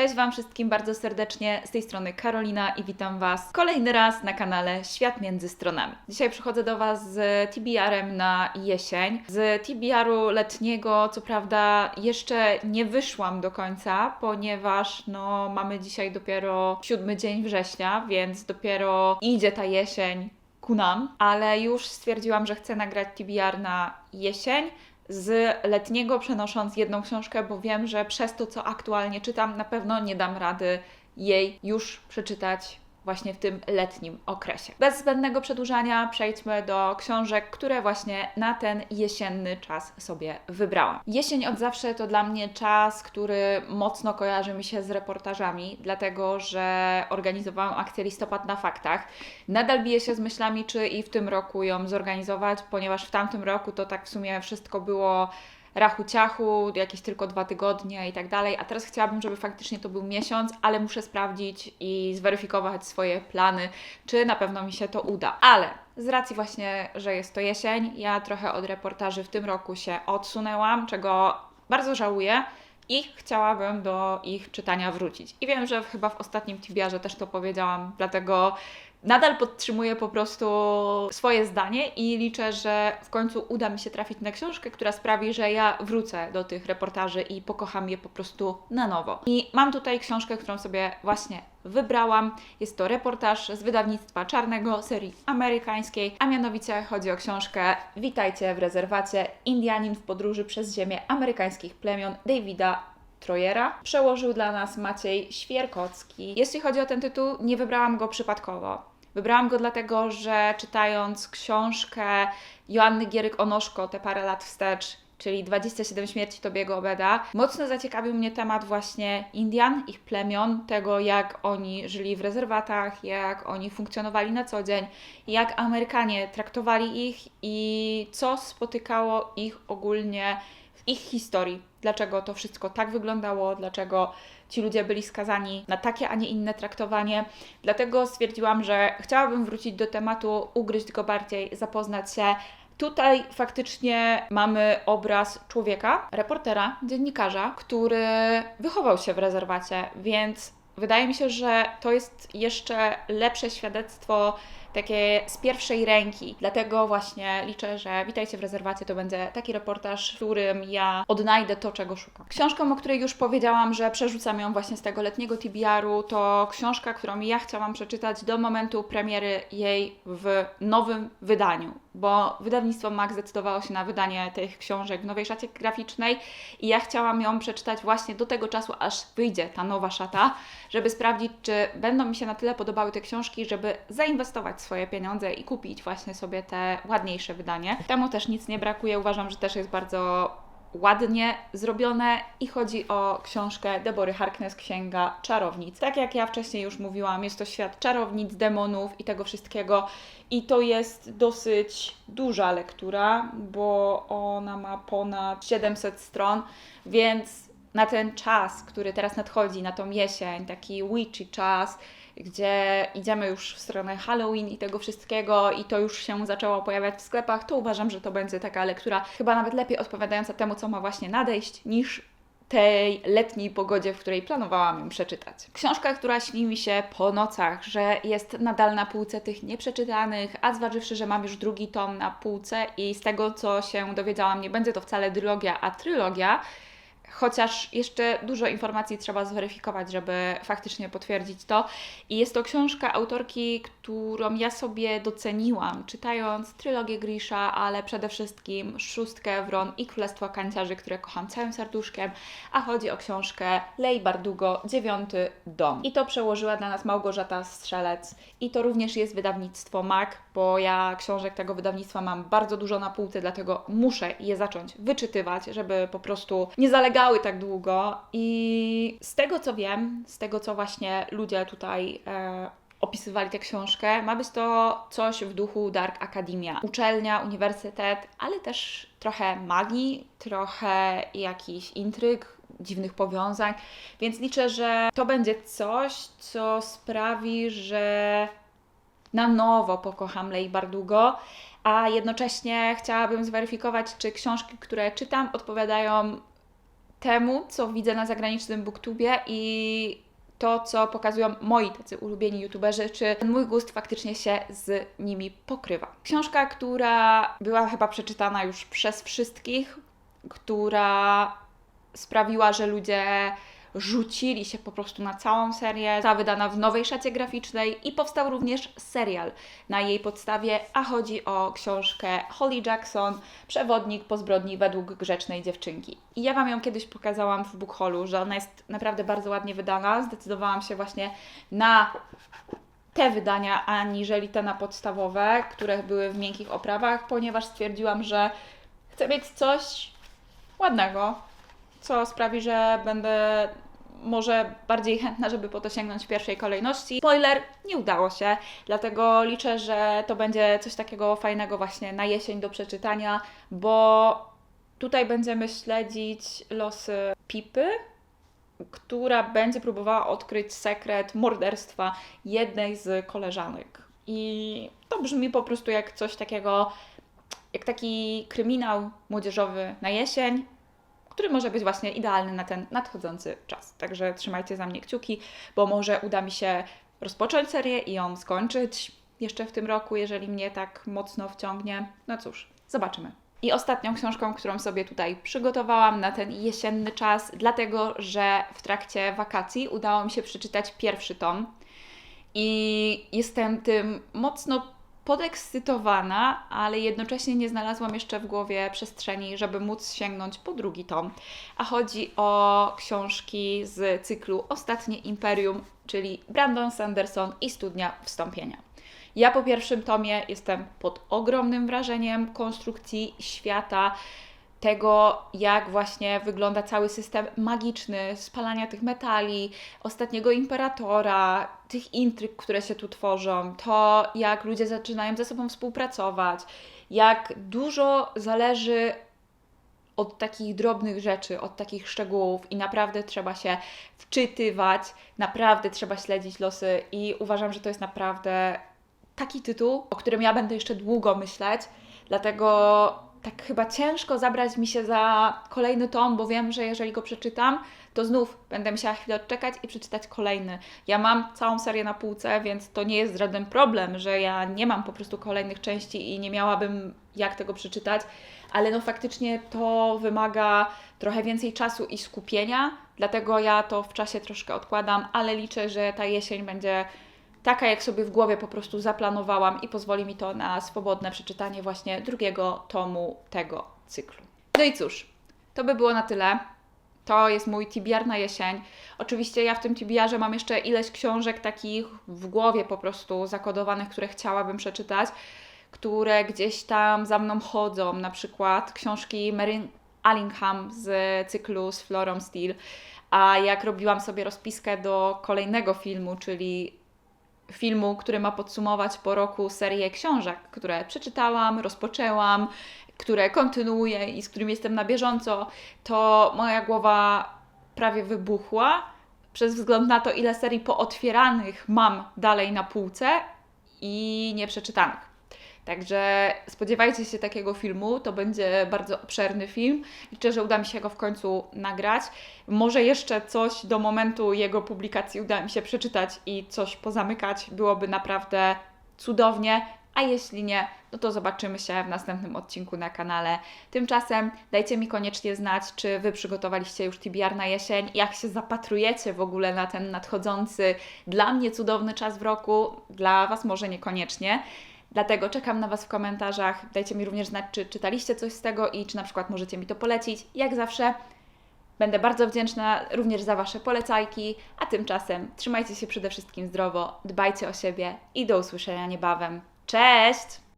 Cześć Wam wszystkim bardzo serdecznie, z tej strony Karolina i witam Was kolejny raz na kanale Świat Między Stronami. Dzisiaj przychodzę do Was z TBR-em na jesień. Z TBR-u letniego, co prawda jeszcze nie wyszłam do końca, ponieważ no, mamy dzisiaj dopiero siódmy dzień września, więc dopiero idzie ta jesień ku nam, ale już stwierdziłam, że chcę nagrać TBR na jesień z letniego przenosząc jedną książkę, bo wiem, że przez to, co aktualnie czytam, na pewno nie dam rady jej już przeczytać właśnie w tym letnim okresie. Bez zbędnego przedłużania przejdźmy do książek, które właśnie na ten jesienny czas sobie wybrałam. Jesień od zawsze to dla mnie czas, który mocno kojarzy mi się z reportażami, dlatego że organizowałam akcję Listopad na Faktach. Nadal biję się z myślami, czy i w tym roku ją zorganizować, ponieważ w tamtym roku to tak w sumie wszystko było rachu ciachu, jakieś tylko dwa tygodnie i tak dalej, a teraz chciałabym, żeby faktycznie to był miesiąc, ale muszę sprawdzić i zweryfikować swoje plany, czy na pewno mi się to uda. Ale z racji właśnie, że jest to jesień, ja trochę od reportaży w tym roku się odsunęłam, czego bardzo żałuję i chciałabym do ich czytania wrócić. I wiem, że chyba w ostatnim Tibiarze też to powiedziałam, dlatego nadal podtrzymuję po prostu swoje zdanie i liczę, że w końcu uda mi się trafić na książkę, która sprawi, że ja wrócę do tych reportaży i pokocham je po prostu na nowo. I mam tutaj książkę, którą sobie właśnie wybrałam. Jest to reportaż z wydawnictwa Czarnego, serii amerykańskiej, a mianowicie chodzi o książkę Witajcie w rezerwacie Indianin w podróży przez ziemię amerykańskich plemion Davida Trojera. Przełożył dla nas Maciej Świerkocki. Jeśli chodzi o ten tytuł, nie wybrałam go przypadkowo. Wybrałam go dlatego, że czytając książkę Joanny Gieryk-Onoszko te parę lat wstecz, czyli 27 śmierci Tobiego Obeda, mocno zaciekawił mnie temat właśnie Indian, ich plemion, tego jak oni żyli w rezerwatach, jak oni funkcjonowali na co dzień, jak Amerykanie traktowali ich i co spotykało ich ogólnie w ich historii. Dlaczego to wszystko tak wyglądało, dlaczego ci ludzie byli skazani na takie, a nie inne traktowanie. Dlatego stwierdziłam, że chciałabym wrócić do tematu, ugryźć go bardziej, zapoznać się. Tutaj faktycznie mamy obraz człowieka, reportera, dziennikarza, który wychował się w rezerwacie, więc wydaje mi się, że to jest jeszcze lepsze świadectwo takie z pierwszej ręki. Dlatego właśnie liczę, że Witajcie w rezerwacie to będzie taki reportaż, w którym ja odnajdę to, czego szukam. Książką, o której już powiedziałam, że przerzucam ją właśnie z tego letniego TBR-u, to książka, którą ja chciałam przeczytać do momentu premiery jej w nowym wydaniu, bo wydawnictwo MAC zdecydowało się na wydanie tych książek w nowej szacie graficznej i ja chciałam ją przeczytać właśnie do tego czasu, aż wyjdzie ta nowa szata, żeby sprawdzić, czy będą mi się na tyle podobały te książki, żeby zainwestować swoje pieniądze i kupić właśnie sobie te ładniejsze wydanie. Temu też nic nie brakuje. Uważam, że też jest bardzo ładnie zrobione i chodzi o książkę Debory Harkness, Księga Czarownic. Tak jak ja wcześniej już mówiłam, jest to świat czarownic, demonów i tego wszystkiego i to jest dosyć duża lektura, bo ona ma ponad 700 stron, więc na ten czas, który teraz nadchodzi, na tą jesień, taki witchy czas, gdzie idziemy już w stronę Halloween i tego wszystkiego i to już się zaczęło pojawiać w sklepach, to uważam, że to będzie taka lektura chyba nawet lepiej odpowiadająca temu, co ma właśnie nadejść, niż tej letniej pogodzie, w której planowałam ją przeczytać. Książka, która śni mi się po nocach, że jest nadal na półce tych nieprzeczytanych, a zważywszy, że mam już drugi tom na półce i z tego, co się dowiedziałam, nie będzie to wcale dylogia, a trylogia, chociaż jeszcze dużo informacji trzeba zweryfikować, żeby faktycznie potwierdzić to. I jest to książka autorki, którą ja sobie doceniłam, czytając trylogię Grisha, ale przede wszystkim Szóstkę Wron i Królestwo Kanciarzy, które kocham całym serduszkiem, a chodzi o książkę Lej Bardugo, Dziewiąty Dom. I to przełożyła dla nas Małgorzata Strzelec. I to również jest wydawnictwo MAK, bo ja książek tego wydawnictwa mam bardzo dużo na półce, dlatego muszę je zacząć wyczytywać, żeby po prostu nie zalegały tak długo. I z tego co wiem, z tego co właśnie ludzie tutaj e, opisywali tę książkę, ma być to coś w duchu Dark Academia. Uczelnia, uniwersytet, ale też trochę magii, trochę jakichś intryg, dziwnych powiązań, więc liczę, że to będzie coś, co sprawi, że na nowo pokocham Lej Bardugo, a jednocześnie chciałabym zweryfikować, czy książki, które czytam, odpowiadają temu, co widzę na zagranicznym booktubie i to, co pokazują moi tacy ulubieni youtuberzy, czy ten mój gust faktycznie się z nimi pokrywa. Książka, która była chyba przeczytana już przez wszystkich, która sprawiła, że ludzie rzucili się po prostu na całą serię. Została wydana w nowej szacie graficznej i powstał również serial na jej podstawie, a chodzi o książkę Holly Jackson, Przewodnik po zbrodni według grzecznej dziewczynki. I ja Wam ją kiedyś pokazałam w Bookhallu, że ona jest naprawdę bardzo ładnie wydana. Zdecydowałam się właśnie na te wydania, aniżeli te na podstawowe, które były w miękkich oprawach, ponieważ stwierdziłam, że chcę mieć coś ładnego, co sprawi, że będę może bardziej chętna, żeby po to sięgnąć w pierwszej kolejności. Spoiler, nie udało się, dlatego liczę, że to będzie coś takiego fajnego właśnie na jesień do przeczytania, bo tutaj będziemy śledzić losy Pipy, która będzie próbowała odkryć sekret morderstwa jednej z koleżanek. I to brzmi po prostu jak coś takiego, jak taki kryminał młodzieżowy na jesień, który może być właśnie idealny na ten nadchodzący czas. Także trzymajcie za mnie kciuki, bo może uda mi się rozpocząć serię i ją skończyć jeszcze w tym roku, jeżeli mnie tak mocno wciągnie. No cóż, zobaczymy. I ostatnią książką, którą sobie tutaj przygotowałam na ten jesienny czas, dlatego że w trakcie wakacji udało mi się przeczytać pierwszy tom i jestem tym mocno podekscytowana, ale jednocześnie nie znalazłam jeszcze w głowie przestrzeni, żeby móc sięgnąć po drugi tom. A chodzi o książki z cyklu Ostatnie Imperium, czyli Brandon Sanderson i Studnia Wstąpienia. Ja po pierwszym tomie jestem pod ogromnym wrażeniem konstrukcji świata, tego, jak właśnie wygląda cały system magiczny, spalania tych metali, ostatniego imperatora, tych intryg, które się tu tworzą, to jak ludzie zaczynają ze sobą współpracować, jak dużo zależy od takich drobnych rzeczy, od takich szczegółów i naprawdę trzeba się wczytywać, naprawdę trzeba śledzić losy i uważam, że to jest naprawdę taki tytuł, o którym ja będę jeszcze długo myśleć, dlatego tak chyba ciężko zabrać mi się za kolejny tom, bo wiem, że jeżeli go przeczytam, to znów będę musiała chwilę odczekać i przeczytać kolejny. Ja mam całą serię na półce, więc to nie jest żaden problem, że ja nie mam po prostu kolejnych części i nie miałabym jak tego przeczytać, ale no faktycznie to wymaga trochę więcej czasu i skupienia, dlatego ja to w czasie troszkę odkładam, ale liczę, że ta jesień będzie taka, jak sobie w głowie po prostu zaplanowałam i pozwoli mi to na swobodne przeczytanie właśnie drugiego tomu tego cyklu. No i cóż, to by było na tyle. To jest mój TBR na jesień. Oczywiście ja w tym TBR-ze mam jeszcze ileś książek takich w głowie po prostu zakodowanych, które chciałabym przeczytać, które gdzieś tam za mną chodzą. Na przykład książki Mary Allingham z cyklu z Florą Steele. A jak robiłam sobie rozpiskę do kolejnego filmu, czyli filmu, który ma podsumować po roku serię książek, które przeczytałam, rozpoczęłam, które kontynuuję i z którymi jestem na bieżąco, to moja głowa prawie wybuchła przez wzgląd na to, ile serii pootwieranych mam dalej na półce i nieprzeczytanych. Także spodziewajcie się takiego filmu, to będzie bardzo obszerny film. Liczę, że uda mi się go w końcu nagrać. Może jeszcze coś do momentu jego publikacji uda mi się przeczytać i coś pozamykać. Byłoby naprawdę cudownie. A jeśli nie, no to zobaczymy się w następnym odcinku na kanale. Tymczasem dajcie mi koniecznie znać, czy Wy przygotowaliście już TBR na jesień, jak się zapatrujecie w ogóle na ten nadchodzący dla mnie cudowny czas w roku, dla Was może niekoniecznie. Dlatego czekam na Was w komentarzach. Dajcie mi również znać, czy czytaliście coś z tego i czy na przykład możecie mi to polecić. Jak zawsze będę bardzo wdzięczna również za Wasze polecajki, a tymczasem trzymajcie się przede wszystkim zdrowo, dbajcie o siebie i do usłyszenia niebawem. Cześć!